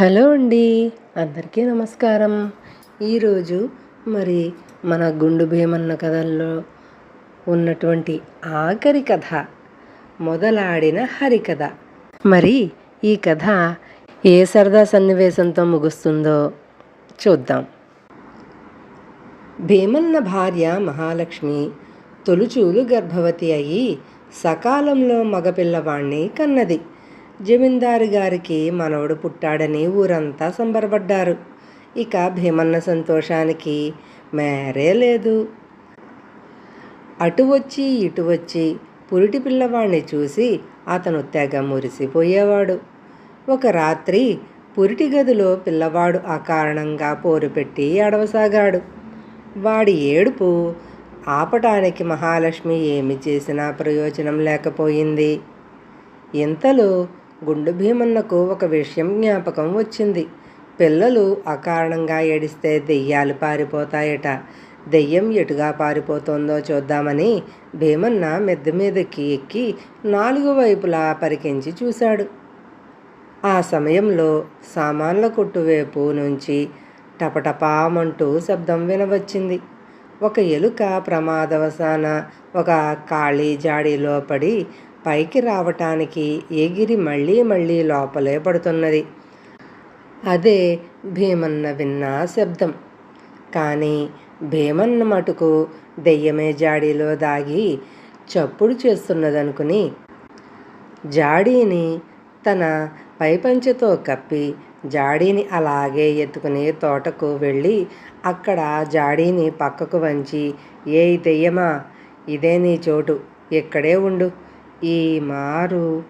Hello అండి. అందరికీ నమస్కారం. ఈరోజు మరి మన గుండు భీమన్న కథల్లో ఉన్నటువంటి ఆఖరి కథ మొదలాడిన హరికథ. మరి ఈ కథ ఏ సరదా సన్నివేశంతో ముగుస్తుందో చూద్దాం. భీమన్న భార్య మహాలక్ష్మి తొలుచూలు గర్భవతి అయి సకాలంలో మగపిల్లవాణ్ణి కన్నది. జమీందారు గారికి మనవడు పుట్టాడని ఊరంతా సంబరపడ్డారు. ఇక భీమన్న సంతోషానికి మేరే లేదు. అటు వచ్చి ఇటు వచ్చి పురిటి పిల్లవాడిని చూసి అతను తెగ మురిసిపోయేవాడు. ఒక రాత్రి పురిటి గదిలో పిల్లవాడు అకారణంగా పోరుపెట్టి ఏడవసాగాడు. వాడి ఏడుపు ఆపటానికి మహాలక్ష్మి ఏమి చేసినా ప్రయోజనం లేకపోయింది. ఇంతలో గుండు భీమన్నకు ఒక విషయం జ్ఞాపకం వచ్చింది. పిల్లలు అకారణంగా ఏడిస్తే దెయ్యాలు పారిపోతాయట. దెయ్యం ఎటుగా పారిపోతుందో చూద్దామని భీమన్న మెద్ద మీదకి ఎక్కి నాలుగు వైపులా పరికించి చూశాడు. ఆ సమయంలో సామాన్ల కొట్టు వైపు నుంచి టపటపామంటూ శబ్దం వినవచ్చింది. ఒక ఎలుక ప్రమాదవశాన ఒక ఖాళీ జాడీలో పడి పైకి రావటానికి ఎగిరి మళ్ళీ మళ్ళీ లోపలే పడుతున్నది. అదే భీమన్న విన్న శబ్దం. కానీ భీమన్న మటుకు దెయ్యమే జాడీలో దాగి చప్పుడు చేస్తున్నదనుకుని జాడీని తన పైపంచెతో కప్పి జాడీని అలాగే ఎత్తుకుని తోటకు వెళ్ళి అక్కడ జాడీని పక్కకు వంచి ఏ దెయ్యమా ఇదే నీ చోటు ఇక్కడే ఉండు. ఈ మారు?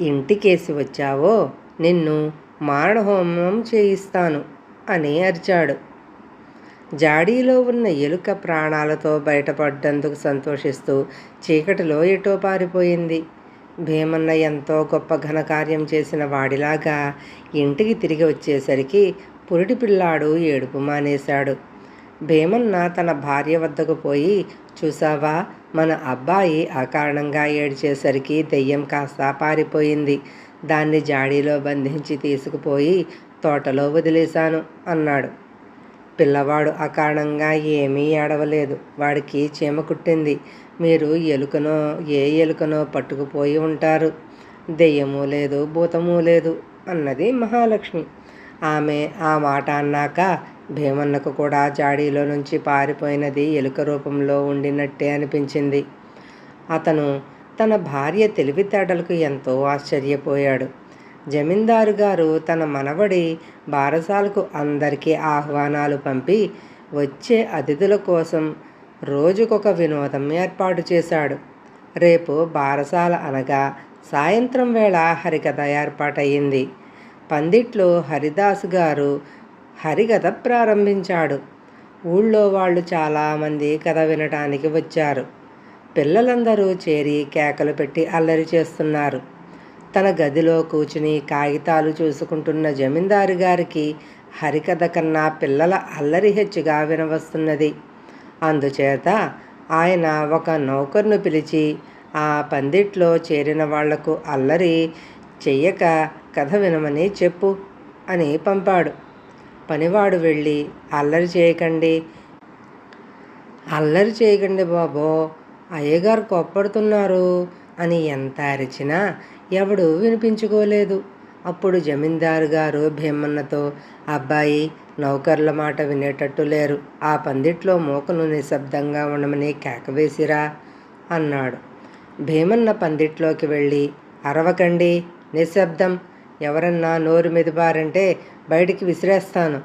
ఇంటికేసి వచ్చావో? నిన్ను మారణహోమం చేయిస్తాను అని అరిచాడు. జాడీలో ఉన్న ఎలుక ప్రాణాలతో బయటపడ్డందుకు సంతోషిస్తూ చీకటిలో ఎటో పారిపోయింది. భీమన్న ఎంతో గొప్ప ఘనకార్యం చేసిన వాడిలాగా ఇంటికి తిరిగి వచ్చేసరికి పురిటి పిల్లాడు ఏడుపు మానేశాడు. భీమన్న తన భార్య వద్దకు పోయి చూసావా మన అబ్బాయి అకారణంగా ఏడ్చేసరికి దెయ్యం కాస్త పారిపోయింది. దాన్ని జాడీలో బంధించి తీసుకుపోయి తోటలో వదిలేశాను అన్నాడు. పిల్లవాడు అకారణంగా ఏమీ ఏడవలేదు. వాడికి చీమ కుట్టింది. మీరు ఎలుకనో ఏ ఎలుకనో పట్టుకుపోయి ఉంటారు. దెయ్యము లేదు భూతము లేదు అన్నది మహాలక్ష్మి. ఆమె ఆ మాట అన్నాక భీమన్నకు కూడా జాడీలో నుంచి పారిపోయినది ఎలుక రూపంలో ఉండినట్టే అనిపించింది. అతను తన భార్య తెలివితేటలకు ఎంతో ఆశ్చర్యపోయాడు. జమీందారు గారు తన మనవడి బారసాలకు అందరికీ ఆహ్వానాలు పంపి వచ్చే అతిథుల కోసం రోజుకొక వినోదం ఏర్పాటు చేశాడు. రేపు బారసాల అనగా సాయంత్రం వేళ హరికథ ఏర్పాటయ్యింది. పందిట్లో హరిదాస్ గారు హరికథ ప్రారంభించాడు. ఊళ్ళో వాళ్ళు చాలామంది కథ వినటానికి వచ్చారు. పిల్లలందరూ చేరి కేకలు పెట్టి అల్లరి చేస్తున్నారు. తన గదిలో కూర్చుని కాగితాలు చూసుకుంటున్న జమీందారు గారికి హరికథ కన్నా పిల్లల అల్లరి హెచ్చుగా వినవస్తున్నది. అందుచేత ఆయన ఒక నౌకర్ను పిలిచి ఆ పందిట్లో చేరిన వాళ్ళకు అల్లరి చెయ్యక కథ వినమని చెప్పు అని పంపాడు. పనివాడు వెళ్ళి అల్లరి చేయకండి. అల్లరి చేయకండి బాబో అయ్యగారు కొప్పడుతున్నారు అని ఎంత అరిచినా ఎవడు వినిపించుకోలేదు. అప్పుడు జమీందారు గారు భీమన్నతో అబ్బాయి నౌకర్ల మాట వినేటట్టు లేరు. ఆ పందిట్లో మూకను నిశ్శబ్దంగా ఉండమని కేకవేసిరా అన్నాడు. భీమన్న పందిట్లోకి వెళ్ళి అరవకండి నిశ్శబ్దం. ఎవరన్నా నోరు మెదిపారంటే బయటికి విసిరేస్తాను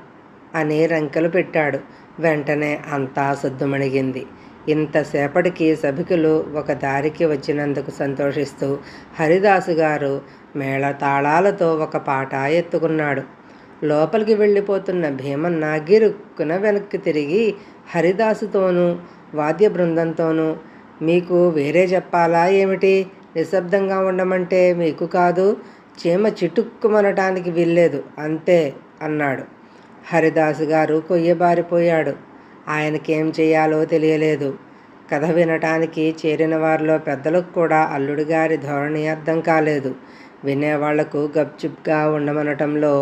అని రంకెలు పెట్టాడు. వెంటనే అంతా సద్దుమణిగింది. ఇంతసేపటికి సభికులు ఒక దారికి వచ్చినందుకు సంతోషిస్తూ హరిదాసు గారు మేళ తాళాలతో ఒక పాట ఎత్తుకున్నాడు. లోపలికి వెళ్ళిపోతున్న భీమన్న గిరుక్కున వెనక్కి తిరిగి హరిదాసుతోనూ వాద్య బృందంతోనూ మీకు వేరే చెప్పాలా ఏమిటి? నిశ్శబ్దంగా ఉండమంటే మీకు కాదు. చీమ చిటుక్కుమనటానికి వీల్లేదు అంతే అన్నాడు. హరిదాసు గారు కొయ్యబారిపోయాడు. ఆయనకేం చేయాలో తెలియలేదు. కథ వినటానికి చేరిన వారిలో పెద్దలకు కూడా అల్లుడి గారి ధోరణి అర్థం కాలేదు. వినేవాళ్ళకు గప్చుప్గా ఉండమనటంలో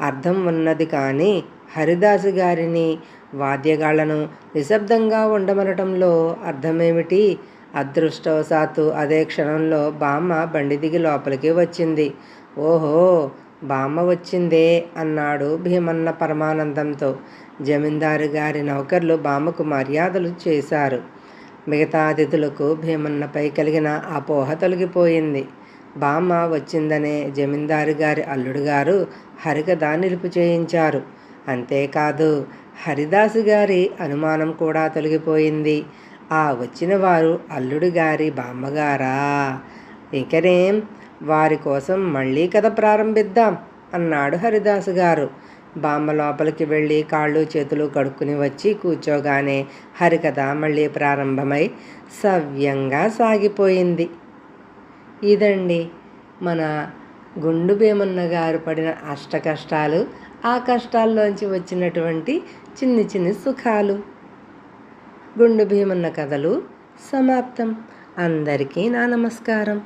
అర్థం ఉన్నది కానీ హరిదాసు గారిని వాద్యగాళ్ళను నిశ్శబ్దంగా ఉండమనటంలో అర్థమేమిటి? అదృష్టవశాత్తు అదే క్షణంలో బామ్మ బండి దిగి లోపలికి వచ్చింది. ఓహో బామ్మ వచ్చిందే అన్నాడు భీమన్న పరమానందంతో. జమీందారు గారి నౌకర్లు బామ్మకు మర్యాదలు చేశారు. మిగతా అతిథులకు భీమన్నపై కలిగిన అపోహ తొలగిపోయింది. బామ్మ వచ్చిందనే జమీందారు గారి అల్లుడు గారు హరికథ నిలుపు చేయించారు. అంతేకాదు హరిదాసు గారి అనుమానం కూడా తొలగిపోయింది. ఆ వచ్చిన వారు అల్లుడు గారి బామ్మగారా? ఇకనేం? వారి కోసం మళ్ళీ కథ ప్రారంభిద్దాం అన్నాడు హరిదాసు గారు. బామ్మ లోపలికి వెళ్ళి కాళ్ళు చేతులు కడుక్కుని వచ్చి కూర్చోగానే హరికథ మళ్ళీ ప్రారంభమై సవ్యంగా సాగిపోయింది. ఇదండి మన గుండు భీమన్న గారు పడిన అష్ట కష్టాలు ఆ కష్టాల్లోంచి వచ్చినటువంటి చిన్ని చిన్ని సుఖాలు. గుండు భీమన్న కథలు సమాప్తం. అందరికీ నా నమస్కారం.